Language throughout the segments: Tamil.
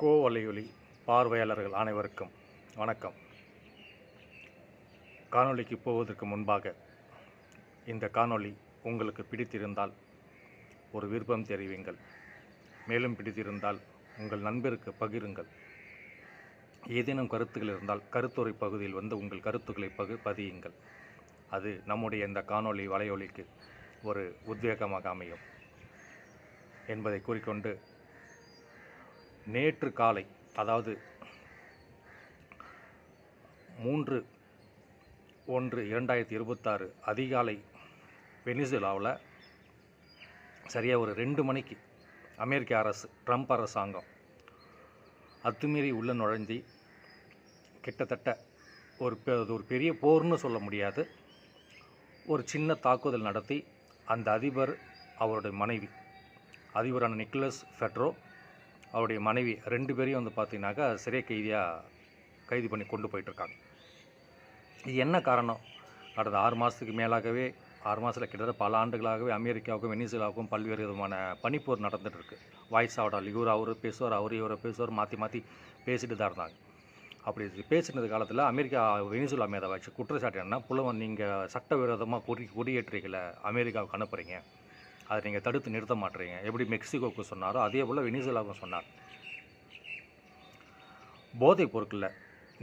கோவலையொலி பார்வையாளர்கள் அனைவருக்கும் வணக்கம். காணொளிக்கு போவதற்கு முன்பாக இந்த காணொளி உங்களுக்கு பிடித்திருந்தால் ஒரு விருப்பம் தெரிவிங்கள். மேலும் பிடித்திருந்தால் உங்கள் நண்பருக்கு பகிருங்கள். ஏதேனும் கருத்துக்கள் இருந்தால் கருத்துரை பகுதியில் வந்து உங்கள் கருத்துக்களை பகு பதியுங்கள். அது நம்முடைய இந்த காணொளி வலையொலிக்கு ஒரு உத்வேகமாக அமையும் என்பதை கூறிக்கொண்டு நேற்று காலை அதாவது மூன்று ஒன்று இரண்டாயிரத்தி இருபத்தாறு அதிகாலை வெனிசுலாவில் சரியாக ஒரு ரெண்டு மணிக்கு அமெரிக்க அரசு ட்ரம்ப் அரசாங்கம் அத்துமீறி உள்ள நுழைஞ்சி கிட்டத்தட்ட ஒரு பெ- அது ஒரு பெரிய போர்னு சொல்ல முடியாது. ஒரு சின்ன தாக்குதல் நடத்தி அந்த அதிபர் அவருடைய மனைவி அதிபரான நிக்கலஸ் ஃபெட்ரோ அவருடைய மனைவி ரெண்டு பேரையும் வந்து பார்த்தீங்கன்னாக்கா சிறை கைதியாக கைது பண்ணி கொண்டு போயிட்டுருக்காங்க. இது என்ன காரணம்? கடந்த ஆறு மாதத்துக்கு மேலாகவே ஆறு மாதத்தில் கிட்டத்தட்ட பல ஆண்டுகளாகவே அமெரிக்காவுக்கும் வெனிசுலாவுக்கும் பல்வேறு விதமான பனிப்போர் நடந்துகிட்டு இருக்குது வாய்ஸ் இவர் அவர் பேசுவார் அவர் இவரை பேசுவார் மாற்றி மாற்றி பேசிட்டு தான் இருந்தாங்க. அப்படி பேசினது காலத்தில் அமெரிக்கா வெனிசுலா மேலே வச்சு குற்றச்சாட்டு என்ன புலவன் நீங்கள் சட்டவிரோதமாக குடி குடியேற்றிகளை அமெரிக்காவுக்கு அனுப்புகிறீங்க அதை நீங்கள் தடுத்து நிறுத்த மாட்டீங்க. எப்படி மெக்சிகோவுக்கு சொன்னாரோ அதே போல் வெனிசுலாவுக்கும் சொன்னார். போதைப் பொருட்களில்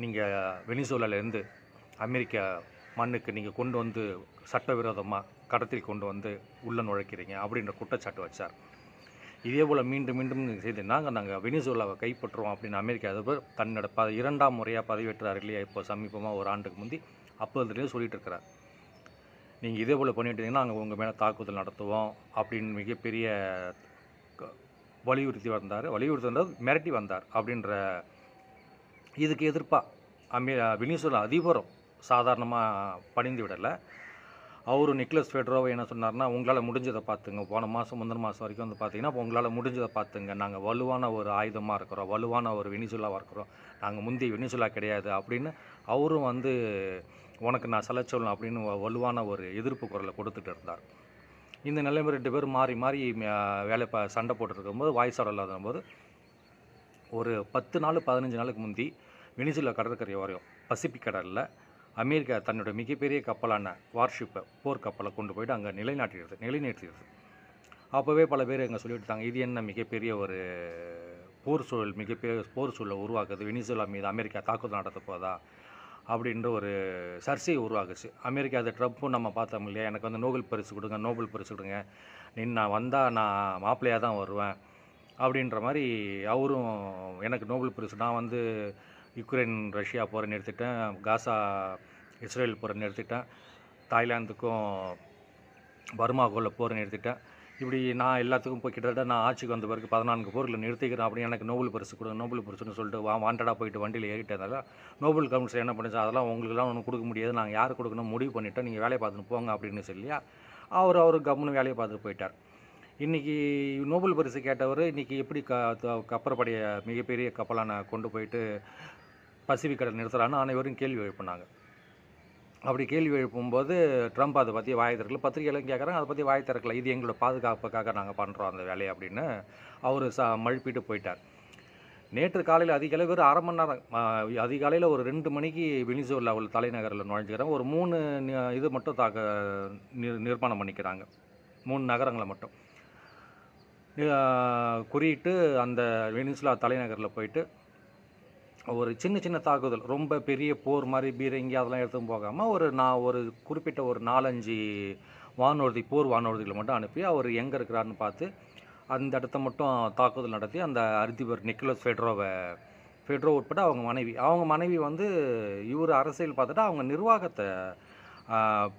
நீங்கள் வெனிசுலாலேருந்து அமெரிக்க மண்ணுக்கு நீங்கள் கொண்டு வந்து சட்டவிரோதமாக கடத்தில் கொண்டு வந்து உள்ளே நுழைக்கிறீங்க அப்படின்ற குற்றச்சாட்டு வச்சார். இதே போல் மீண்டும் மீண்டும் செய்து நாங்கள் நாங்கள் வெனிசுலாவை கைப்பற்றுவோம் அப்படின்னு அமெரிக்க அதிபர் தன்னோட ப இரண்டாம் முறையாக பதவியேற்றார் இல்லையா இப்போ சமீபமாக ஒரு ஆண்டுக்கு முந்தி அப்போதுலேயே சொல்லிகிட்டு இருக்கிறார். நீங்கள் இதே போல் பண்ணிட்டு இருந்தீங்கன்னா நாங்கள் உங்கள் மேலே தாக்குதல் நடத்துவோம் அப்படின்னு மிகப்பெரிய க- வலியுறுத்தி வந்தார். வலியுறுத்தி வந்தார் மிரட்டி வந்தார் அப்படின்ற இதுக்கு எதிர்ப்பாக அமே வெனிசுலா அதிபரும் சாதாரணமாக பணிந்து விடலை. அவரும் நிக்லஸ் ஃபெட்ரோவை என்ன சொன்னார்னா உங்களால் முடிஞ்சதை பார்த்துங்க போன மாதம் முந்தின மாதம் வரைக்கும் வந்து பார்த்தீங்கன்னா அப்போ உங்களால் முடிஞ்சதை பார்த்துங்க நாங்கள் வலுவான ஒரு ஆயுதமாக இருக்கிறோம். வலுவான ஒரு வெனிசுலாவாக இருக்கிறோம். நாங்கள் முந்தைய வெனிசுலா கிடையாது அப்படின்னு அவரும் வந்து உனக்கு நான் செலக்ட் சொல்லணும் அப்படின்னு வலுவான ஒரு எதிர்ப்பு குரலை கொடுத்துட்டு இருந்தார். இந்த நிலைமை ரெண்டு பேரும் மாறி மாறி வேலை ப சண்டை போட்டுருக்கும்போது இருக்கும்போது வாய்ஸ் இல்லாத போது ஒரு பத்து நாள் பதினஞ்சு நாளுக்கு முந்தி வெனிசுலா கடற்கரை வரையும் பசிபிக் கடலில் அமெரிக்கா தன்னோட மிகப்பெரிய கப்பலான வார்ஷிப்பை போர் கப்பலை கொண்டு போயிட்டு அங்கே நிலைநாட்டிடுது நிலைநிறுத்திடுது அப்போவே பல பேர் அங்கே சொல்லிவிட்டாங்க இது என்ன மிகப்பெரிய ஒரு போர் சூழல் மிகப்பெரிய போர் சூழலை உருவாக்குது வெனிசுலா மீது அமெரிக்கா தாக்குதல் நடத்த போதா? அப்படின்ற ஒரு சர்ச்சை உருவாகுச்சு அமெரிக்கா அது ட்ரம்ப்பும் நம்ம பார்த்தோம் இல்லையா? எனக்கு வந்து நோபல் பரிசு கொடுங்க நோபல் பரிசு கொடுங்க. நீ நான் வந்தால் நான் மாப்பிள்ளையாக தான் வருவேன். அப்படின்ற மாதிரி அவரும் எனக்கு நோபல் பரிசு நான் வந்து யுக்ரைன் ரஷ்யா போகிற நிறுத்திட்டேன் காசா இஸ்ரேல் போகிற நிறுத்திட்டேன் தாய்லாந்துக்கும் பர்மாக்குள்ள போகிற நிறுத்திட்டேன் இப்படி நான் எல்லாத்துக்கும் போய் கிட்டத்தட்ட நான் ஆட்சிக்கு வந்த பிறகு பதினான்கு போர்களை நிறுத்திக்கிறேன். அப்படின்னு எனக்கு நோபல் பரிசு கொடுங்க நோபல் பரிசுன்னு சொல்லிட்டு வா வாண்டடாக போயிட்டு வண்டியில் ஏறிட்டதால நோபல் கவுன்சில் என்ன பண்ணுச்சு அதெல்லாம் உங்களுக்குலாம் ஒன்றும் கொடுக்க முடியாது. நாங்கள் யார் கொடுக்கணும்? முடிவு பண்ணிவிட்டோம் நீங்கள் வேலையை பார்த்துட்டு போங்க அப்படின்னு சொல்லியா அவர் அவர் கம்முன்னு வேலையை பார்த்துட்டு போயிட்டார். இன்றைக்கி நோபல் பரிசு கேட்டவர் இன்றைக்கி எப்படி க த- கப்பற்படைய மிகப்பெரிய கப்பலான கொண்டு போயிட்டு பசிபிக் கடல் நிறுத்துறான்னு அனைவரும் கேள்வி எழுப்பினாங்க. அப்படி கேள்வி எழுப்பும்போது ட்ரம்ப் அதை பற்றி வாய் திறக்கல. பத்திரிகைகளும் கேட்குறாங்க அதை பற்றி வாய் திறக்கல. இது எங்களோட பாதுகாப்புக்காக நாங்கள் பண்ணுறோம் அந்த வேலையை அப்படின்னு அவர் ச மழுப்பிட்டு போயிட்டார். நேற்று காலையில் அதிகாலை வெறும் அரை மணி நேரம் அதிகாலையில் ஒரு ரெண்டு மணிக்கு வெனிசுலாவில் தலைநகரில் நுழைஞ்சுக்கிறாங்க. ஒரு மூணு இது மட்டும் தாக்க நிர்மாணம் பண்ணிக்கிறாங்க. மூணு நகரங்களை மட்டும். குறியிட்டு அந்த வெனிசுலா தலைநகரில் போயிட்டு ஒரு சின்ன சின்ன தாக்குதல் ரொம்ப பெரிய போர் மாதிரி பீரங்கி அதெல்லாம் எடுத்துன்னு போகாமல் ஒரு நான் ஒரு குறிப்பிட்ட ஒரு நாலஞ்சு வானூர்தி போர் வானூர்திகளை மட்டும் அனுப்பி அவர் எங்கே இருக்கிறாருன்னு பார்த்து அந்த இடத்த மட்டும் தாக்குதல் நடத்தி அந்த அதிபர் நிக்கலஸ் ஃபெட்ரோவை ஃபெட்ரோ உட்பட அவங்க மனைவி அவங்க மனைவி வந்து இவர் அரசியல் பார்த்துட்டு அவங்க நிர்வாகத்தை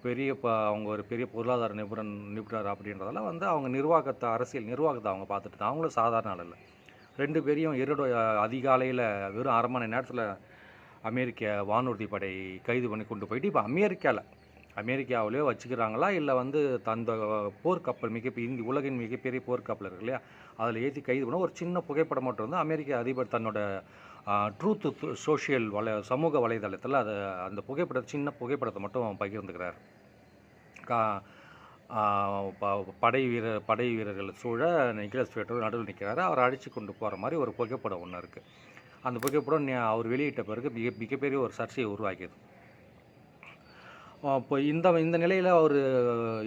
பெரிய ப அவங்க ஒரு பெரிய பொருளாதார நிபுணன் நிபுணர் அப்படின்றதால வந்து அவங்க நிர்வாகத்தை அரசியல் நிர்வாகத்தை அவங்க பார்த்துட்டு தான். அவங்களும் சாதாரண ஆள் இல்லை. ரெண்டு பேரையும் இரடு அதிகாலையில் வெறும் அரை மணி நேரத்தில் அமெரிக்க வானூர்தி படை கைது பண்ணி கொண்டு போயிட்டு இப்போ அமெரிக்காவில் அமெரிக்காவிலேயே வச்சுக்கிறாங்களா? இல்லை வந்து தந்த போர்க்கப்பல் மிக இந்தி உலகின் மிகப்பெரிய போர்க்கப்பல் இருக்கு இல்லையா? அதில் ஏற்றி கைது பண்ண ஒரு சின்ன புகைப்படம் மட்டும் வந்து அமெரிக்க அதிபர் தன்னோட ட்ரூத் சோஷியல் வலை சமூக வலைதளத்தில் அதை அந்த புகைப்படத்தை சின்ன புகைப்படத்தை மட்டும் பகிர்ந்துக்கிறார். கா படை வீரர் படை வீரர்கள் சூழ நிக்கலஸ் பேட்டர் நடுவில் நிற்கிறாரு அவரை அடித்து கொண்டு போகிற மாதிரி ஒரு புகைப்படம் ஒன்று இருக்குது அந்த புகைப்படம் அவர் வெளியிட்ட பிறகு மிக மிகப்பெரிய ஒரு சர்ச்சையை உருவாக்கியது. இப்போ இந்த இந்த நிலையில் அவர்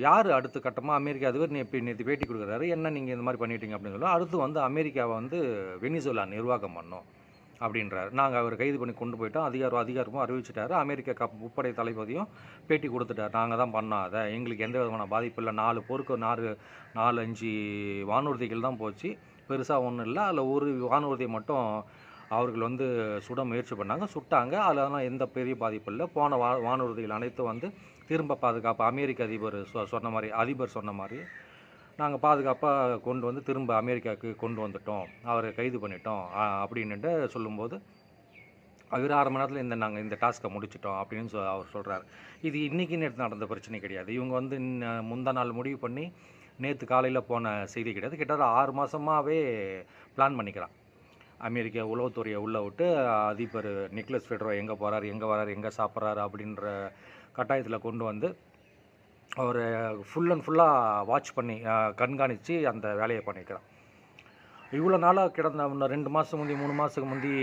யார் அடுத்த கட்டமாக அமெரிக்கா அதிபர் நேற்று நேற்று பேட்டி கொடுக்குறாரு. என்ன நீங்கள் இந்த மாதிரி பண்ணிட்டீங்க? அப்படின்னு சொல்லி அடுத்து வந்து அமெரிக்காவை வந்து வெனிசுலா நிர்வாகம் பண்ணோம். அப்படின்றார். நாங்கள் அவர் கைது பண்ணி கொண்டு போயிட்டோம். அதிகாரம் அதிகாரமும் அறிவிச்சிட்டாரு. அமெரிக்க கப் முப்படை தளபதியும் பேட்டி கொடுத்துட்டார். நாங்கள் தான் பண்ணோம் அதை எங்களுக்கு எந்த விதமான பாதிப்பு இல்லை. நாலு போருக்கு நாலு நாலு அஞ்சு வானூர்திகள் தான் போச்சு. பெருசாக ஒன்றும் இல்லை. அதில் ஒரு வானூர்தியை மட்டும் அவர்கள் வந்து சுட முயற்சி பண்ணாங்க. சுட்டாங்க. அதெல்லாம் எந்த பெரிய பாதிப்பு இல்லை. போன வா வானூர்திகள் அனைத்தும் வந்து திரும்ப பாதுகாப்பு அமெரிக்க அதிபர் சொ சொன்ன மாதிரி அதிபர் சொன்ன மாதிரி நாங்கள் பாதுகாப்பாக கொண்டு வந்து திரும்ப அமெரிக்காவுக்கு கொண்டு வந்துட்டோம். அவரை கைது பண்ணிட்டோம். ஆ, அப்படின்னுட்டு சொல்லும்போது அவர் அரை மணி நேரத்தில் இந்த நாங்கள் இந்த டாஸ்க்கை முடிச்சிட்டோம் அப்படின்னு சொ அவர் சொல்கிறார் இது இன்றைக்கி நேற்று நடந்த பிரச்சனை கிடையாது. இவங்க வந்து முந்தா நாள் முடிவு பண்ணி நேற்று காலையில் போன செய்தி கிடையாது. கிட்டத்தட்ட ஆறு மாதமாகவே பிளான் பண்ணிக்கிறான். அமெரிக்க உளவுத்துறையை உள்ளே விட்டு அதிபர் நிக்லஸ் ஃபெட்ரோ எங்கே போகிறார் எங்கே வரார் எங்கே சாப்பிட்றாரு அப்படின்ற கட்டாயத்தில் கொண்டு வந்து அவர் ஃபுல் அண்ட் ஃபுல்லாக வாட்ச் பண்ணி கண்காணித்து அந்த வேலையை பண்ணிக்கிறோம் இவ்வளோ நாளாக கிடந்த ரெண்டு மாதம் முந்தி மூணு மாதத்துக்கு முந்தி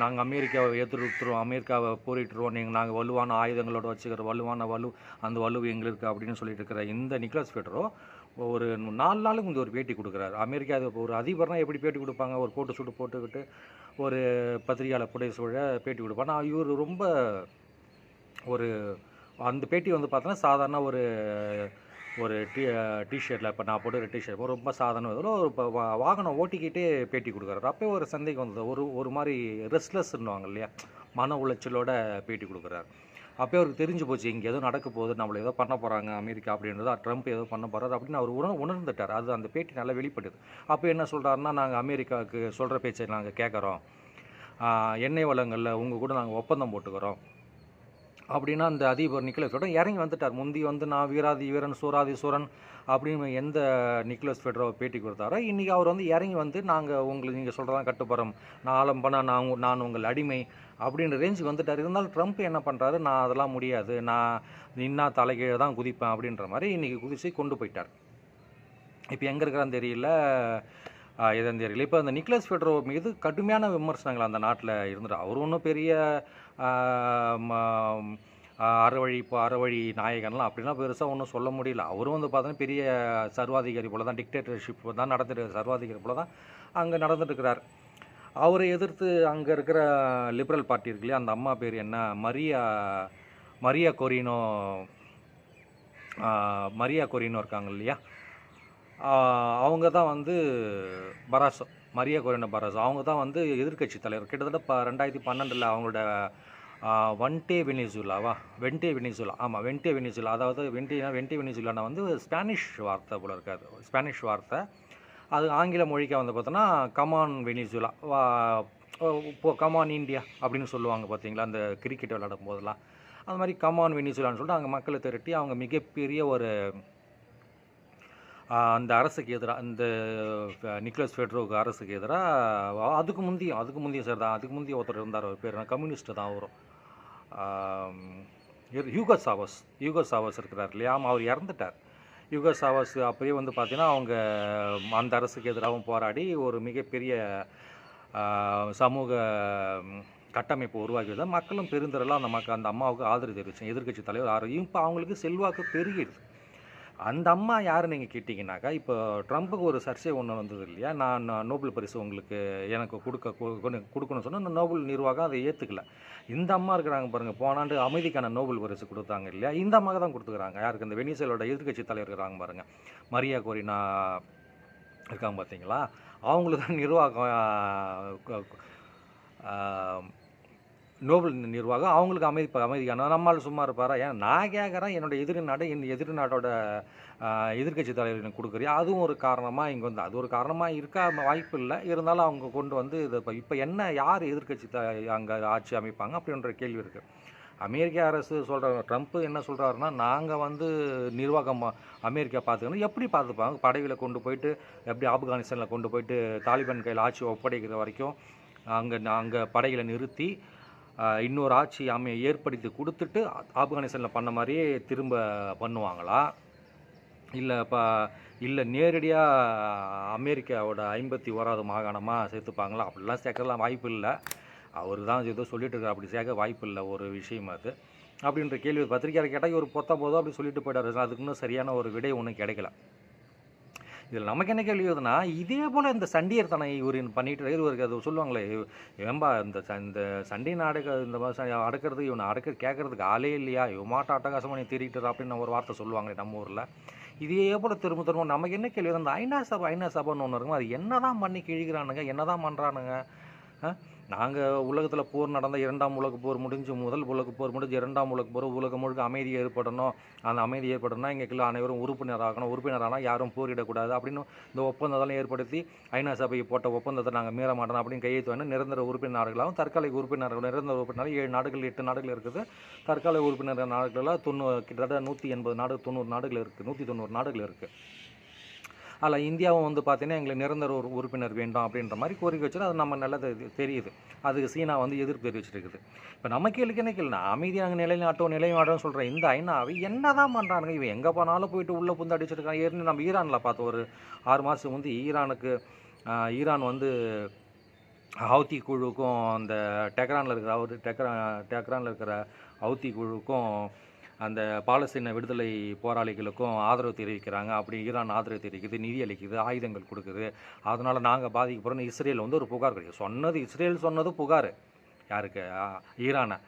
நாங்கள் அமெரிக்காவை எதிர்த்துருவோம் அமெரிக்காவை போரிட்டுருவோம் நீங்கள் நாங்கள் வலுவான ஆயுதங்களோட வச்சுக்கிற வலுவான வலு அந்த வலு எங்களுக்கு அப்படின்னு சொல்லிட்டு இருக்கிற இந்த நிக்லஸ் ஃபெட்ரோ ஒரு நாலு நாளுக்கு முந்தி ஒரு பேட்டி கொடுக்குறாரு. அமெரிக்கா அது ஒரு அதிபர்னா எப்படி பேட்டி கொடுப்பாங்க? ஒரு போட்டு சூட்டு போட்டுக்கிட்டு ஒரு பத்திரிகையாளர் புடைய சூழ பேட்டி கொடுப்பாங்க. ஆனால் இவர் ரொம்ப ஒரு அந்த பேட்டி வந்து பார்த்தோன்னா சாதாரண ஒரு ஒரு டி டிஷர்ட்டில் இப்போ நான் போட்டு டிஷர்ட் ரொம்ப சாதாரண இதில் ஒரு இப்போ வாகனம் ஓட்டிக்கிட்டே பேட்டி கொடுக்குறாரு. அப்போ ஒரு சந்தேகம் வந்தது. ஒரு ஒரு மாதிரி ரெஸ்ட்லெஸ்ன்னுவாங்க இல்லையா? மன உளைச்சலோட பேட்டி கொடுக்குறாரு. அப்போ அவருக்கு தெரிஞ்சு போச்சு இங்கே எதுவும் நடக்க போகுது நம்மளை ஏதோ பண்ண போகிறாங்க அமெரிக்கா அப்படின்றது ட்ரம்ப் ஏதோ பண்ண போகிறாரு அப்படின்னு அவர் உணர் உணர்ந்துட்டார். அது அந்த பேட்டி நல்லா வெளிப்பட்டது. அப்போ என்ன சொல்கிறாருன்னா நாங்கள் அமெரிக்காவுக்கு சொல்கிற பேச்சை நாங்கள் கேட்குறோம் எண்ணெய் வளங்களில் உங்கள் கூட நாங்கள் ஒப்பந்தம் போட்டுக்கிறோம். அப்படின்னா அந்த அதிபர் நிக்கலஸ் ஃபெட்ரோ இறங்கி வந்துட்டார். முந்தி வந்து நான் வீராதி வீரன் சூராதி சூரன் அப்படின்னு எந்த நிக்கலஸ் ஃபெட்ரோ பேட்டி கொடுத்தாரோ இன்றைக்கி அவர் வந்து இறங்கி வந்து நாங்கள் உங்களுக்கு நீங்கள் சொல்கிறதான் கட்டுப்போகிறோம் நான் ஆலம்பனா நான் நான் உங்கள் அடிமை அப்படின்ற ரேஞ்சுக்கு வந்துட்டார். இருந்தாலும் ட்ரம்ப் என்ன பண்ணுறாரு நான் அதெல்லாம் முடியாது. நான் நின்னா தலைகீழே தான் குதிப்பேன் அப்படின்ற மாதிரி இன்றைக்கி குதித்து கொண்டு போயிட்டார். இப்போ எங்கே இருக்கிறான்னு தெரியல. இதன் தெரியல. இப்போ அந்த நிக்லஸ் ஃபெட்ரோ மீது கடுமையான விமர்சனங்கள் அந்த நாட்டில் இருந்துட்டு அவர் ஒன்றும் பெரிய அறவழி இப்போ அறவழி நாயகன்லாம் அப்படிலாம் பெருசாக ஒன்றும் சொல்ல முடியல. அவரும் வந்து பார்த்தோன்னா பெரிய சர்வாதிகாரி போல தான் டிக்டேட்டர்ஷிப் தான் நடந்துட்டு சர்வாதிகாரி போல தான் அங்கே நடந்துட்டுருக்கிறார். அவரை எதிர்த்து அங்கே இருக்கிற லிபரல் பார்ட்டி இருக்கு இல்லையா அந்த அம்மா பேர் என்ன? மரியா மரியா கொரினோ மரியா கொரினோ இருக்காங்க இல்லையா? அவங்க தான் வந்து பராசோ மரியா கொரினோ பராசோ. அவங்க தான் வந்து எதிர்க்கட்சி தலைவர். கிட்டத்தட்ட இப்போ ரெண்டாயிரத்தி பன்னெண்டில் அவங்களோட வன்டே வெனிசுலாவா? வென்டே வெனிசுலா. ஆமாம் வென்டே வெனிசுலா. அதாவது வென்டே வென்டே வெனிசுலானா வந்து ஸ்பானிஷ் வார்த்தை போல இருக்காது. ஸ்பானிஷ் வார்த்தை. அது ஆங்கில மொழிக்கு வந்து பார்த்தோன்னா கமான் வெனிசுலா. வா இப்போ கமான் இந்தியா அப்படின்னு சொல்லுவாங்க பார்த்தீங்களா அந்த கிரிக்கெட் விளையாடும் போதெல்லாம் அது மாதிரி கமான் வெனிசுலான்னு சொல்லிட்டு அங்கே மக்களை திரட்டி அவங்க மிகப்பெரிய ஒரு அந்த அரசுக்கு எதிராக இந்த நிக்லஸ் ஃபெட்ரோக்கு அரசுக்கு எதிராக அதுக்கு முந்தையும் அதுக்கு முந்தைய சார் தான் அதுக்கு முந்தைய ஒருத்தர் இருந்தார் அவர் பேர் கம்யூனிஸ்ட்டு தான் வரும் யூகோ சாவஸ் யூகோ சாவஸ் இருக்கிறார் இல்லையா? ஆமாம் அவர் இறந்துட்டார். யூகோ சாவஸ் அப்படியே வந்து பார்த்தீங்கன்னா அவங்க அந்த அரசுக்கு எதிராகவும் போராடி ஒரு மிகப்பெரிய சமூக கட்டமைப்பு உருவாக்கி மக்களும் பெருந்தரெல்லாம் அந்த மக்கள் அந்த அம்மாவுக்கு ஆதரவு தெரிவிச்சு எதிர்க்கட்சி தலைவர் ஆதரவு இப்போ அவங்களுக்கு செல்வாக்கு பெருகிடுது. அந்த அம்மா யார் நீங்கள் கேட்டிங்கனாக்கா இப்போ ட்ரம்ப்புக்கு ஒரு சர்ச்சை ஒன்று வந்தது இல்லையா? நான் நோபல் பரிசு உங்களுக்கு எனக்கு கொடுக்க கொடுக்கணும்னு சொன்னால் அந்த நோபல் நிர்வாகம் அதை ஏற்றுக்கல இந்த அம்மா இருக்கிறாங்க பாருங்கள் போனாண்டு அமைதிக்கான நோபல் பரிசு கொடுத்தாங்க இல்லையா? இந்த அம்மாவுக்கு தான் கொடுத்துக்கிறாங்க. யாருக்கு? இந்த வெனிசலோட எதிர்கட்சி தலைவர் இருக்கிறாங்க பாருங்கள் மரியா கோரினா இருக்காங்க பார்த்தீங்களா அவங்களுக்கு தான் நிர்வாகம் நோபல் நிர்வாகம் அவங்களுக்கு அமைதி அமைதிக்கான நம்மால் சும்மா இருப்பாரா? ஏன்? நான் கேட்குறேன் என்னோட எதிரி நாடு இந்த எதிரி நாட்டோட எதிர்க்கட்சி தலைவர் எனக்கு கொடுக்குறியா? அதுவும் ஒரு காரணமாக இங்கே வந்து அது ஒரு காரணமாக இருக்கா வாய்ப்பு இல்லை. இருந்தாலும் அவங்க கொண்டு வந்து இதை இப்போ இப்போ என்ன யார் எதிர்க்கட்சி த அங்கே ஆட்சி அமைப்பாங்க? அப்படின்ற கேள்வி இருக்குது அமெரிக்க அரசு சொல்கிற ட்ரம்ப் என்ன சொல்கிறாருன்னா நாங்கள் வந்து நிர்வாகம் அமெரிக்கா பார்த்துக்கணும் எப்படி பார்த்துப்பாங்க படைகளை கொண்டு போயிட்டு எப்படி ஆப்கானிஸ்தானில் கொண்டு போயிட்டு தாலிபான் கையில் ஆட்சி ஒப்படைக்கிற வரைக்கும் அங்கே அங்கே படைகளை நிறுத்தி இன்னொரு ஆட்சி அமை ஏற்படுத்தி கொடுத்துட்டு ஆப்கானிஸ்தானில் பண்ண மாதிரியே திரும்ப பண்ணுவாங்களா? இல்லை இப்போ இல்லை நேரடியாக அமெரிக்காவோட ஐம்பத்தி ஓராவது மாகாணமாக சேர்த்துப்பாங்களா? அப்படிலாம் சேர்க்கலாம் வாய்ப்பு இல்லை. அவர் தான் ஏதோ சொல்லிட்டு இருக்கார். அப்படி சேர்க்க வாய்ப்பு இல்லை. ஒரு விஷயம் அது. அப்படின்ற கேள்வி பத்திரிகையாளர் கேட்டால் ஒரு பொத்தா போதும் அப்படி சொல்லிட்டு போயிட்டார். அதுக்குன்னு சரியான ஒரு விடை ஒன்றும் கிடைக்கல. இதில் நமக்கு என்ன கேள்வி வருதுன்னா இதே போல் இந்த சண்டியர் தனை இவர் பண்ணிட்டு இருக்காரு. இவருக்கு அது சொல்லுவாங்களே ஏம்பா இந்த ச- இந்த சண்டை அடக்க இந்த மாதிரி அடக்கிறது இவனை அடக்க கேட்கறதுக்கு ஆளே இல்லையா? இவமாட்ட அட்டகாசமாக நீ திரிக்கிட்டு அப்படின்னு ஒரு வார்த்தை சொல்லுவாங்களே நம்ம ஊரில். இதே போல் திரும்ப திரும்ப நமக்கு என்ன கேள்வி அந்த ஐநா சபை ஐநா சபைன்னு ஒன்று இருக்கும்? அது என்ன தான் பண்ணி கிழிக்கிறானுங்க என்ன தான் பண்ணுறானுங்க நாங்கள் உலகத்தில் போர் நடந்த இரண்டாம் உலக போர் முடிஞ்சு முதல் உலக போர் முடிஞ்சு இரண்டாம் உலக போர் உலகம் முழுக்க அமைதி ஏற்படணும். அந்த அமைதி ஏற்படணும்னா எங்களுக்குள்ள அனைவரும் உறுப்பினராகணும் உறுப்பினரானால் யாரும் போரிடக்கூடாது அப்படின்னு இந்த ஒப்பந்தத்தெல்லாம் ஏற்படுத்தி ஐநா சபையை போட்ட ஒப்பந்தத்தை நாங்கள் மீற மாட்டோம் அப்படின்னு கையெழுத்து வேணும் நிரந்தர உறுப்பினர் நாடுகளாகவும் தற்காலிக உறுப்பினர்கள் நிரந்தர உறுப்பினர் ஏழு நாடுகள் எட்டு நாடுகள் இருக்குது. தற்காலிக உறுப்பினர் நாடுகளில் தொண்ணூறு கிட்டத்தட்ட நூற்றி எண்பது நாடு தொண்ணூறு நாடுகள் இருக்குது நூற்றி தொண்ணூறு நாடுகள் இருக்குது அதில் இந்தியாவும் வந்து பார்த்தீங்கன்னா எங்களுக்கு நிரந்தர ஒரு உறுப்பினர் வேண்டும் அப்படின்ற மாதிரி கோரிக்கை வச்சுட்டு அது நம்ம நல்லது தெரியுது. அதுக்கு சீனா வந்து எதிர்ப்பு தெரிவிச்சிருக்குது. இப்போ நம்ம கேளுக்கு என்ன கேள்வி அமைதியாக நிலைநாட்டோம் நிலைநாட்டும் சொல்கிற இந்த ஐநாவை என்ன தான் பண்ணுறானுங்க இவன் எங்கே போனாலும் போயிட்டு உள்ளே புந்து அடிச்சிருக்கான். ஏற்கனவே நம்ம ஈரானில் பார்த்தோம் ஒரு ஆறு மாதத்துக்கு வந்து ஈரானுக்கு ஈரான் வந்து ஹவுத்தி குழுக்கும் அந்த டெக்ரானில் இருக்கிற அவர் டெக்ரா டெக்ரானில் இருக்கிற ஹவுத்தி குழுக்கும் அந்த பாலஸ்தீன விடுதலை போராளிகளுக்கும் ஆதரவு தெரிவிக்கிறாங்க. அப்படி ஈரான் ஆதரவு தெரிவிக்குது நிதி அளிக்குது ஆயுதங்கள் கொடுக்குது. அதனால் நாங்கள் பாதிக்கப்படுறோம் இஸ்ரேல் வந்து ஒரு புகார் கிடைக்கும் சொன்னது இஸ்ரேல் சொன்னது புகார். யாருக்கு? ஈரானை.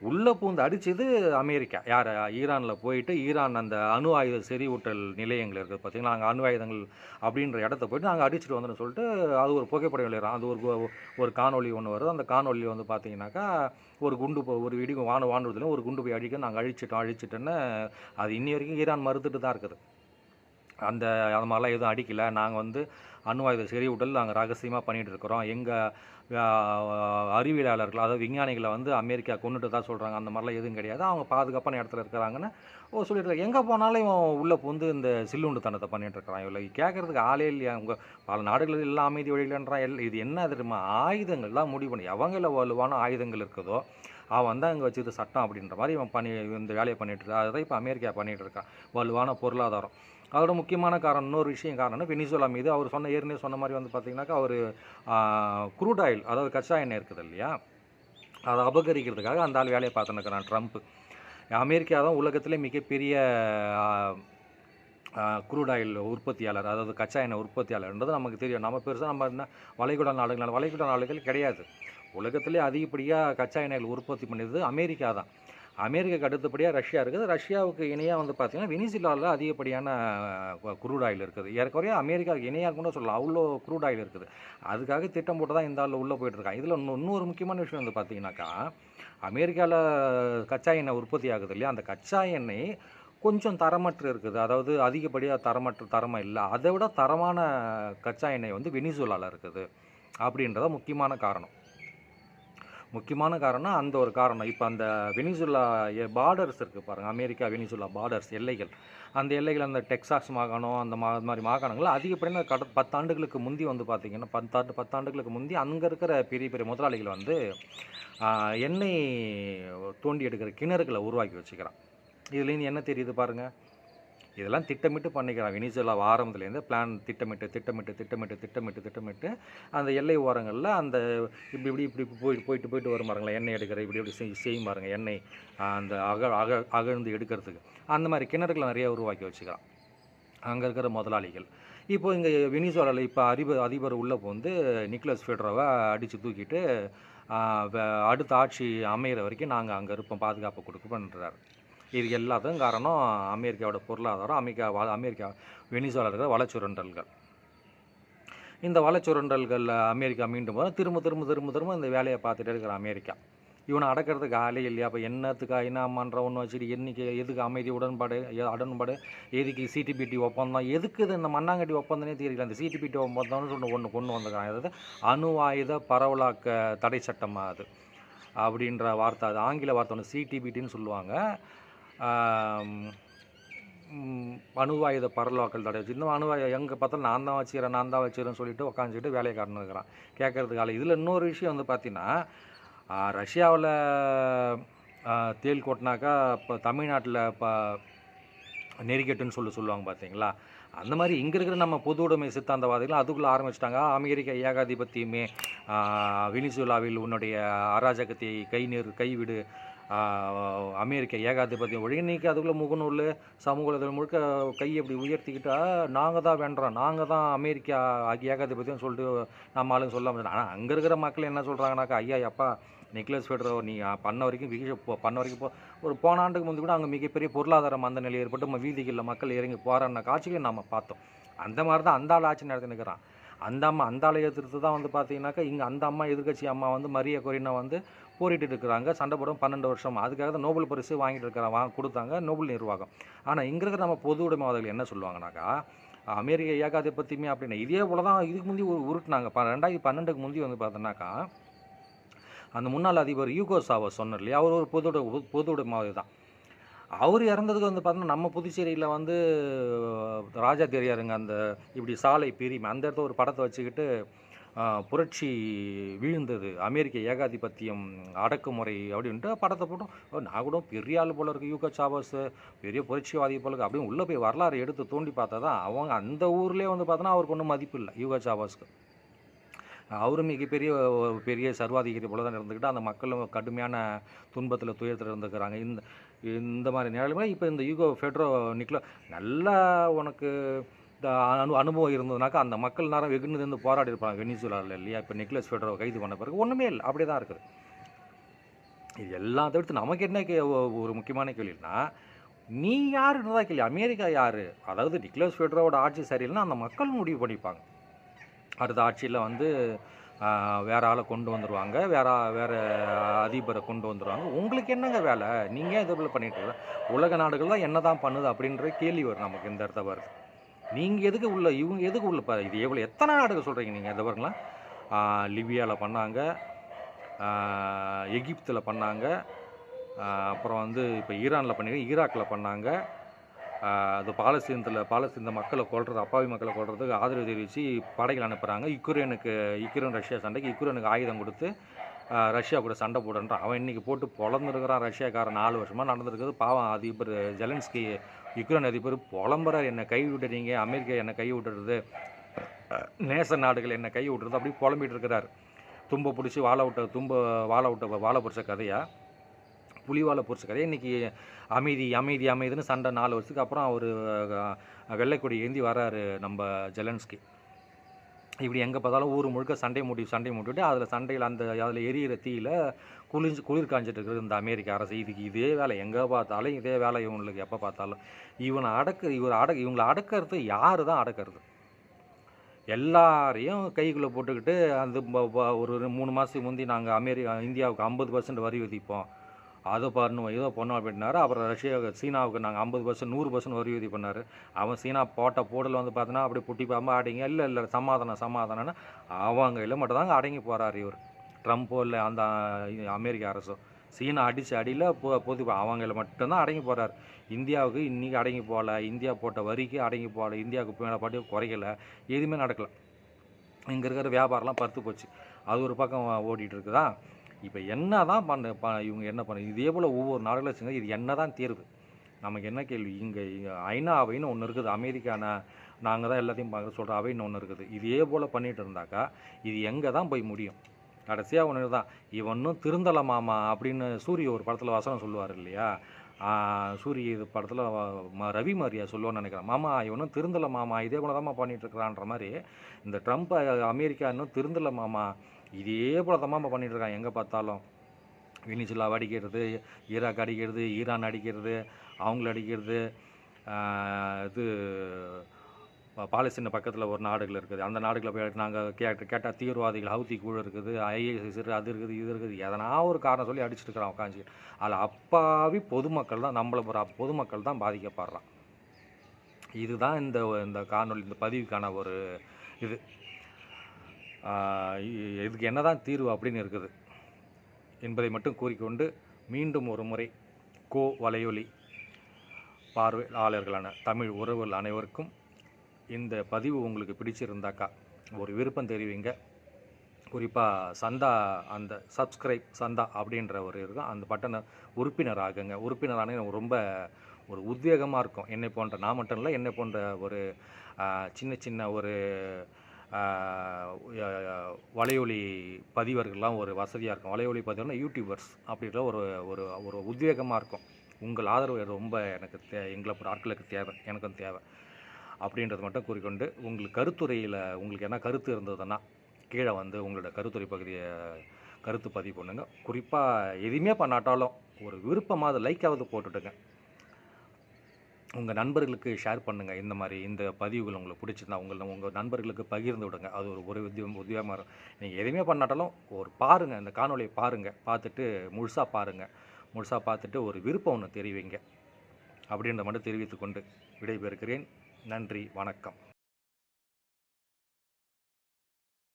உள்ளே பூந்து அடித்தது அமெரிக்கா. யார்? ஈரானில் போயிட்டு ஈரான் அந்த அணு ஆயுத செறிவூட்டல் நிலையங்கள் இருக்குது பார்த்தீங்களா? அங்கே அணு ஆயுதங்கள் அப்படின்ற இடத்த போயிட்டு நாங்கள் அடிச்சுட்டு வந்தோம்னு சொல்லிட்டு அது ஒரு புகைப்படம் வெளியிடறோம் அது ஒரு ஒரு காணொலி ஒன்று வருது. அந்த காணொலி வந்து பார்த்தீங்கன்னாக்கா ஒரு குண்டு போ- ஒரு இடி வான வானூர்தியில் ஒரு குண்டு போய் அடிக்க நாங்கள் அழிச்சிட்டோம் அழிச்சிட்டோன்னு அது இன்னி வரைக்கும் ஈரான் மறுத்துட்டு தான் இருக்குது. அந்த அது மாதிரிலாம் எதுவும் அடிக்கலை. நாங்கள் வந்து அணு ஆயுத செறிவூட்டல் நாங்கள் ரகசியமாக பண்ணிகிட்டு இருக்கிறோம். எங்கள் அறிவியலாளர்கள் அதாவது விஞ்ஞானிகளை வந்து அமெரிக்கா கொண்டுட்டு தான் சொல்கிறாங்க அந்த மாதிரிலாம் எதுவும் கிடையாது. அவங்க பாதுகாப்பான இடத்துல இருக்கிறாங்கன்னு ஓ சொல்லிட்டு எங்கே போனாலும் இவன் உள்ளே புந்து இந்த சில்லுண்டு தனத்தை பண்ணிகிட்டு இருக்கிறான். இவ்வளோ கேட்கறதுக்கு ஆளே இல்லையா? உங்கள் பல நாடுகள் எல்லாம் அமைதி வழியிலன்றான். எல் இது என்ன தெரியுமா? ஆயுதங்கள்லாம் முடிவு பண்ணி எவங்கள வலுவான ஆயுதங்கள் இருக்குதோ அவன் தான் இங்கே வச்சுருந்த சட்டம் அப்படின்ற மாதிரி இவன் பண்ணி இந்த வேலையை பண்ணிகிட்டு இருக்கா. அதை இப்போ அமெரிக்கா பண்ணிகிட்டு இருக்கான் வலுவான பொருளாதாரம். அதோட முக்கியமான காரணம் இன்னொரு விஷயம் காரணம் வெனிசுலா மீது அவர் சொன்ன ஏற்கனவே சொன்ன மாதிரி வந்து பார்த்தீங்கன்னாக்கா அவர் குரூட் ஆயில் அதாவது கச்சா எண்ணெய் இருக்குது இல்லையா? அதை அபகரிக்கிறதுக்காக அந்த ஆள் வேலையை பார்த்துன்னு இருக்கிறான் ட்ரம்ப் அமெரிக்கா தான் உலகத்திலே மிகப்பெரிய குரூட் ஆயில் உற்பத்தியாளர் அதாவது கச்சா எண்ணெய் உற்பத்தியாளர்ன்றது நமக்கு தெரியும். நம்ம பெருசாக நம்ம என்ன வளைகுடா நாடுகள் வளைகுடா நாடுகள் கிடையாது. உலகத்திலே அதிகப்படியாக கச்சா எண்ணெய்கள் உற்பத்தி பண்ணியது அமெரிக்கா தான். அமெரிக்காவுக்கு அடுத்தபடியாக ரஷ்யா இருக்குது. ரஷ்யாவுக்கு இணையாக வந்து பார்த்திங்கன்னா வெனிசிலாவில் அதிகப்படியான குரூட் ஆயில் இருக்குது. ஏற்கனவே அமெரிக்காவுக்கு இணையாக கூட சொல்லலாம். அவ்வளோ குரூட் ஆயில் இருக்குது. அதுக்காக திட்டம் போட்டு தான் இந்த ஆள் உள்ளே போயிட்டுருக்காங்க இதில் இன்னொரு முக்கியமான விஷயம் வந்து பார்த்தீங்கன்னாக்கா அமெரிக்காவில் கச்சா எண்ணெய் உற்பத்தி ஆகுது இல்லையா? அந்த கச்சா எண்ணெய் கொஞ்சம் தரமற்று இருக்குது. அதாவது அதிகப்படியாக தரமற்று தரமாக இல்லை. அதை விட தரமான கச்சா எண்ணெய் வந்து வெனிசுலாவில் இருக்குது. அப்படின்றத முக்கியமான காரணம். முக்கியமான காரணம் அந்த ஒரு காரணம். இப்போ அந்த வெனிசுலா பார்டர்ஸ் இருக்குது பாருங்கள் அமெரிக்கா வெனிசுலா பார்டர்ஸ் எல்லைகள். அந்த எல்லைகள் அந்த டெக்சாஸ் மாகாணம் அந்த மா மாதிரி மாகாணங்கள் அதிகப்படியான கட பத்தாண்டுகளுக்கு முந்தி வந்து பார்த்திங்கன்னா பத்தாண்டு பத்தாண்டுகளுக்கு முந்தி அங்கே இருக்கிற பெரிய பெரிய முதலாளிகள் வந்து எண்ணெய் தோண்டி எடுக்கிற கிணறுகளை உருவாக்கி வச்சுக்கிறான். இதுலேருந்து என்ன தெரியுது பாருங்கள் இதெல்லாம் திட்டமிட்டு பண்ணிக்கிறான் வெனிசுலா ஆரம்பத்துலேருந்து பிளான் திட்டமிட்டு திட்டமிட்டு திட்டமிட்டு திட்டமிட்டு திட்டமிட்டு அந்த எல்லை ஓரங்களில் அந்த இப்படி இப்படி இப்படி போயிட்டு போயிட்டு போயிட்டு வரும் பாருங்களேன். எண்ணெய் எடுக்கிற இப்படி இப்படி செய் செய்யும் பாருங்கள் எண்ணெய். அந்த அக அக அகழ்ந்து எடுக்கிறதுக்கு. அந்த மாதிரி கிணறுகளை நிறைய உருவாக்கி வச்சுக்கிறான் அங்கே இருக்கிற முதலாளிகள். இப்போ இங்கே வெனிசுலாவில் இப்போ அதிபர் அதிபர் உள்ளே வந்து நிக்லஸ் ஃபெட்ரோவை அடித்து தூக்கிட்டு வ- அடுத்த ஆட்சி அமையிற வரைக்கும் நாங்கள் அங்கே இருப்போம். பாதுகாப்பு கொடுப்போன்றார் இது எல்லாத்துக்கும் காரணம் அமெரிக்காவோட பொருளாதாரம் அமெரிக்கா அமெரிக்கா வெனிசுலாவில் இருக்கிற வளச்சுரண்டல்கள் இந்த வளச்சுரண்டல்கள் அமெரிக்கா மீண்டும் போது திரும்ப திரும்ப திரும்ப திரும்ப இந்த வேலையை பார்த்துட்டே இருக்கிற அமெரிக்கா. இவனை அடக்கிறதுக்கு ஆளே இல்லையா? அப்போ என்னத்துக்கு என்னம்மான்ற ஒன்று வச்சுட்டு என்னைக்கு எதுக்கு அமைதி உடன்பாடு உடன்பாடு எதுக்கு சிடிபிடி ஒப்பந்தம்? எதுக்கு இது இந்த மண்ணாங்கட்டி ஒப்பந்தமே தெரியல. அந்த சிடிபிடி ஒப்பந்தம்னு சொன்ன ஒன்று கொண்டு வந்திருக்காங்க. அதாவது அணு ஆயுத பரவலாக்க தடை சட்டமாக அது? அப்படின்ற வார்த்தை அது ஆங்கில வார்த்தை ஒன்று சிடிபிடின்னு சொல்லுவாங்க. அணுவாயுத பரவலாக்கல் தடை வச்சு இன்னும் அணுவாயு எங்கே பார்த்தாலும் நான் தான் வச்சுக்கிறேன் நான் தான் வச்சுக்கிறேன்னு சொல்லிட்டு உட்காந்துட்டு வேலையை காரணம் இருக்கிறான். கேட்கறதுக்கு ஆள் இதில் இன்னொரு விஷயம் வந்து பார்த்தீங்கன்னா ரஷ்யாவில் தேல் கொட்டினாக்கா இப்போ தமிழ்நாட்டில் இப்போ நெறிக்கட்டுன்னு சொல்லி சொல்லுவாங்க பார்த்தீங்களா? அந்த மாதிரி இங்கே இருக்கிற நம்ம பொது உடைமை சித்தாந்தவாதிகள் அதுக்குள்ளே ஆரம்பிச்சிட்டாங்க. அமெரிக்க ஏகாதிபத்தியமே வினிசுலாவில் உன்னுடைய அராஜகத்தை கை நேர் கைவிடு அமெரிக்க ஏகாதிபத்தியம் ஒழிய இன்னைக்கு அதுக்குள்ளே முகநூல் சமூக வலைதளம் முழுக்க கையை இப்படி உயர்த்திக்கிட்டா நாங்கள் தான் வென்றோம். நாங்கள் தான் அமெரிக்கா ஏகாதிபத்தியம் சொல்லிட்டு நம்ம ஆளுங்க சொல்ல முடியாது. ஆனால் அங்கே இருக்கிற மக்கள் என்ன சொல்கிறாங்கனாக்கா ஐயா அப்பா நிக்லஸ் ஃபெட்ரோ நீ பண்ண வரைக்கும் விகிஷ போ- பண்ண வரைக்கும் போ. ஒரு போன ஆண்டுக்கு முந்தி கூட அங்கே மிகப்பெரிய பொருளாதார மந்த நிலை ஏற்பட்டு நம்ம வீதிகளில் மக்கள் இறங்கி போகிறான்னு காட்சிகளை நம்ம பார்த்தோம். அந்த மாதிரி தான் அந்த ஆள் ஆட்சி நடத்தி நிற்கிறான் அந்த அம்மா அந்த ஆளை எதிர்த்து தான் வந்து பார்த்தீங்கன்னாக்கா இங்கே அந்த அம்மா எதிர்க்கட்சி அம்மா வந்து மரிய கொரினா வந்து போரிட்டு இருக்கிறாங்க. சண்டை போடும் பன்னெண்டு வருஷம். அதுக்காக தான் நோபல் பரிசு வாங்கிட்டு இருக்கிற வாங்க கொடுத்தாங்க நோபல் நிர்வாகம். ஆனால் இங்கே இருக்கிற நம்ம பொது உடைமைவாதிகள் என்ன சொல்லுவாங்கனாக்கா அமெரிக்க ஏகாதிபத்தியமே அப்படின்னா. இதே போல தான் இதுக்கு முந்தி உருட்டினாங்க. ப ரெண்டாயிரத்தி பன்னெண்டுக்கு முந்தி வந்து பார்த்தோன்னாக்கா அந்த முன்னாள் அதிபர் யூகோ சாவஸ் சொன்னார் இல்லையா? அவர் ஒரு பொது பொது உடைமைவாதி தான். அவர் இறந்ததுக்கு வந்து பார்த்தோன்னா நம்ம புதுச்சேரியில் வந்து ராஜா தெரியாருங்க அந்த இப்படி சாலை பிரிமை அந்த இடத்துல ஒரு படத்தை வச்சுக்கிட்டு புரட்சி வீழ்ந்தது. அமெரிக்க ஏகாதிபத்தியம் அடக்குமுறை அப்படின்ட்டு படத்தை போட்டோம். நான் கூட பெரிய ஆள் போல இருக்குது யூகா சாவஸ் பெரிய புரட்சிவாதி போல இருக்குது அப்படின்னு உள்ளே போய் வரலாறு எடுத்து தோண்டி பார்த்தா தான் அவங்க அந்த ஊர்லேயே வந்து பார்த்தோன்னா அவருக்கு ஒன்றும் மதிப்பு இல்லை யூகா சாபாஸ்க்கு அவரும் மிகப்பெரிய பெரிய சர்வாதிகாரி போல தான் இருந்துக்கிட்டு அந்த மக்களும் கடுமையான துன்பத்தில் துயரத்தில் இருந்துக்கிறாங்க. இந்த இந்த மாதிரி நிலைமை இப்போ இந்த யூகோ ஃபெட்ரோ நிக்கலோ நல்லா உனக்கு இந்த அனு அனுபவம் இருந்ததுனாக்கா அந்த மக்கள் நேரம் வெகுன்னு இருந்து போராடி இருப்பாங்க. வெனிசுலாவில் இல்லையா? இப்போ நிக்லஸ் ஃபெட்ரோ கைது பண்ண பிறகு ஒன்றுமே இல்லை. அப்படி தான் இருக்குது. இது எல்லாம் தவிர்த்து நமக்கு என்ன கே ஒரு முக்கியமான கேள்வினா நீ யாருன்னு தான் கேள்வி அமெரிக்கா யார்? அதாவது நிக்லஸ் ஃபெட்ரோவோட ஆட்சி சரியில்லைன்னா அந்த மக்கள் முடிவு பண்ணிப்பாங்க. அடுத்த ஆட்சியில் வந்து வேற ஆளை கொண்டு வந்துடுவாங்க வேற வேற அதிபரை கொண்டு வந்துடுவாங்க உங்களுக்கு என்னங்க வேலை? நீங்கள் இது போல் பண்ணிட்டு உலக நாடுகள் தான் என்ன தான் பண்ணுது அப்படின்ற கேள்வி வரும் நமக்கு இந்த இடத்த வருது. நீங்கள் எதுக்கு உள்ள இவங்க எதுக்கு உள்ள ப- இது எவ்வளோ எத்தனை நாடுகள் சொல்கிறீங்க நீங்கள் இதை பாருங்களா லிபியாவில் பண்ணாங்க. எகிப்தில் பண்ணாங்க. அப்புறம் வந்து இப்போ ஈரானில் பண்ணி ஈராக்கில் பண்ணாங்க. அது பாலஸ்தீனத்தில் பாலஸ்தீன மக்களை கொல்றது அப்பாவி மக்களை கொள்றதுக்கு ஆதரவு தெரிவித்து படைகள் அனுப்புகிறாங்க யுக்ரைனுக்கு யுக்ரைன் ரஷ்யா சண்டைக்கு யுக்ரைனுக்கு ஆயுதம் கொடுத்து ரஷ்யா கூட சண்டை போடுன்றான் அவன் இன்றைக்கி போட்டு பொழந்துருக்கிறான் ரஷ்யாக்காரன் நாலு வருஷமாக நடந்திருக்குது பாவம் அதிபர் ஜெலன்ஸ்கி யுக்ரைன் அதிபர் புலம்புறார். என்னை கை விட்டுறீங்க அமெரிக்கா என்னை கை விட்டுறது நேச நாடுகள் என்னை கை விட்டுறது அப்படி புலம்பிட்டு இருக்கிறார். தும்பை பிடிச்சி வாழை விட்ட தும்ப வாழை விட்ட வாழை பிடிச்ச கதையாக புலிவாலை பிடிச்ச கதையை இன்றைக்கி அமைதி அமைதி அமைதின்னு சண்டை நாலு வருஷத்துக்கு அப்புறம் அவர் வெள்ளைக்கொடி ஏந்தி வராரு நம்ம ஜெலன்ஸ்கி. இப்படி எங்கே பார்த்தாலும் ஊர் முழுக்க சண்டை மூட்டி சண்டை மூட்டிட்டு அதில் சண்டையில் அந்த அதில் எரியிற தீயில் குளிர்ந்து குளிர் காஞ்சிட்டு இருக்கிறது இந்த அமெரிக்க அரசு. இதுக்கு இதே வேலை. எங்கே பார்த்தாலும் இதே வேலை இவங்களுக்கு எப்போ பார்த்தாலும். இவனை அடக்கு இவர் அடக்கு இவங்களை அடக்கிறது யார் தான் அடக்கிறது? எல்லாரையும் கைக்குள்ளே போட்டுக்கிட்டு அந்த ஒரு மூணு மாதத்துக்கு முந்தி நாங்கள் அமெரிக்கா இந்தியாவுக்கு ஐம்பது பர்சன்ட் வரி விதிப்போம். அதை பாருணும் ஏதோ பண்ணோம் அப்படின்னாரு. அப்புறம் ரஷ்யா சீனாவுக்கு நாங்கள் ஐம்பது பர்சன்ட் நூறு பர்சன்ட் வரி விதி பண்ணார். அவன் சீனா போட்ட போடல வந்து பார்த்தோன்னா அப்படி புட்டி பாம்பு அடங்கி இல்லை இல்லை சமாதானம் சமாதானம்னு அவங்க இல்லை மட்டும் தாங்க அடங்கி போகிறார் இவர். ட்ரம்ப்போ இல்லை அந்த அமெரிக்க அரசோ. சீனா அடித்து அடியில் பொ பொது அவங்கள மட்டும்தான் அடங்கி போகிறார் இந்தியாவுக்கு இன்றைக்கி அடங்கி போகல. இந்தியா போட்ட வரிக்கு அடங்கி போகல. இந்தியாவுக்கு மேலே பாட்டி குறைக்கல. எதுவுமே நடக்கலை. இங்கே இருக்கிற வியாபாரம்லாம் பருத்து போச்சு. அது ஒரு பக்கம் ஓடிட்டு இருக்குதா? இப்போ என்ன தான் பண்ண ப இவங்க என்ன பண்ண இதே போல் ஒவ்வொரு நாடுகளும் வச்சுங்க இது என்ன தான் தீர்வு. நமக்கு என்ன கேள்வி? இங்கே ஐநா அவைன்னு ஒன்று இருக்குது. அமெரிக்கான நாங்கள் தான் எல்லாத்தையும் பார்க்க சொல்கிற அவைன்னு ஒன்று இருக்குது. இதே போல் பண்ணிகிட்டு இருந்தாக்கா இது எங்கே தான் போய் முடியும்? கடைசியாக ஒன்று தான் இவனும் திருந்தல மாமா அப்படின்னு சூரிய ஒரு படத்தில் வசனம் சொல்லுவார் இல்லையா? சூரிய இது படத்தில் ரவி மாரியா சொல்லுவோன்னு நினைக்கிறேன். மாமா இவனும் திருந்தல மாமா இதே போல தான் பண்ணிகிட்டு இருக்கிறான்ற மாதிரி இந்த ட்ரம்ப் அமெரிக்கா இன்னும் திருந்தல மாமா இதே போல தான் மாமா பண்ணிட்டு இருக்கான் எங்கே பார்த்தாலும்? வெனிசுலா அடிக்கிறது ஈராக் அடிக்கிறது ஈரான் அடிக்கிறது அவங்கள அடிக்கிறது இது பாலஸ்தீன பக்கத்தில் ஒரு நாடுகள் இருக்குது. அந்த நாடுகளை போய் நாங்கள் கேட்டு கேட்டால் தீவிரவாதிகள் ஹவுதி குழு இருக்குது ஐஏஎஸ் அது இருக்குது இது இருக்குது எதனா ஒரு காரணம் சொல்லி அடிச்சுட்டு இருக்கிறான் உட்காந்து அதில் அப்பாவி பொதுமக்கள் தான் நம்மளை ஒரு பொதுமக்கள் தான் பாதிக்கப்படுறான். இதுதான் இந்த இந்த காணொலி இந்த பதிவுக்கான ஒரு இது. இதுக்கு என்னதான் தீர்வு அப்படின்னு இருக்குது. என்பதை மட்டும் கூறிக்கொண்டு மீண்டும் ஒரு முறை கோ வலையொலி பார்வையாளர்களான தமிழ் உறவுகள் அனைவருக்கும் இந்த பதிவு உங்களுக்கு பிடிச்சிருந்தாக்கா ஒரு விருப்பம் தெரிவிங்க. குறிப்பாக சந்தா அந்த சப்ஸ்கிரைப் சந்தா அப்படின்ற ஒரு இருக்கும் அந்த பட்டனை உறுப்பினர் ஆகுங்க உறுப்பினரான எனக்கு ரொம்ப ஒரு உத்வேகமாக இருக்கும். என்னை போன்ற நான் மட்டும் இல்லை என்னை போன்ற ஒரு சின்ன சின்ன ஒரு வலையொலி பதிவர்கள்லாம் ஒரு வசதியாக இருக்கும். வலையொலி பதிவர்னா யூடியூபர்ஸ் அப்படின்ற ஒரு ஒரு ஒரு உத்வேகமாக இருக்கும். உங்கள் ஆதரவு ரொம்ப எனக்கு தே எங்களை ஆட்களுக்கு தேவை எனக்கும் தேவை அப்படின்றத மட்டும் கூறிக்கொண்டு உங்களுக்கு கருத்துரையில் உங்களுக்கு என்ன கருத்து இருந்ததுன்னா கீழே வந்து உங்களோட கருத்துரை பகுதியை கருத்து பதிவு பண்ணுங்கள் குறிப்பாக எதுவுமே பண்ணாட்டாலும் ஒரு விருப்பமாக லைக்காவது போட்டுட்டுங்க உங்கள் நண்பர்களுக்கு ஷேர் பண்ணுங்கள் இந்த மாதிரி இந்த பதிவுகள் உங்களுக்கு பிடிச்சிருந்தா உங்கள் உங்கள் நண்பர்களுக்கு பகிர்ந்து விடுங்க. அது ஒரு ஒரு உத்தியம் உதவியாக இருக்கும். நீங்கள் எதுவுமே பண்ணாட்டாலும் ஒரு பாருங்கள் இந்த காணொலியை பாருங்கள் பார்த்துட்டு முழுசாக பாருங்கள் முழுசாக பார்த்துட்டு ஒரு விருப்பம் ஒன்று தெரிவிங்க. அப்படின்ற மட்டும் தெரிவித்துக்கொண்டு விடைபெறுகிறேன். நன்றி. வணக்கம்.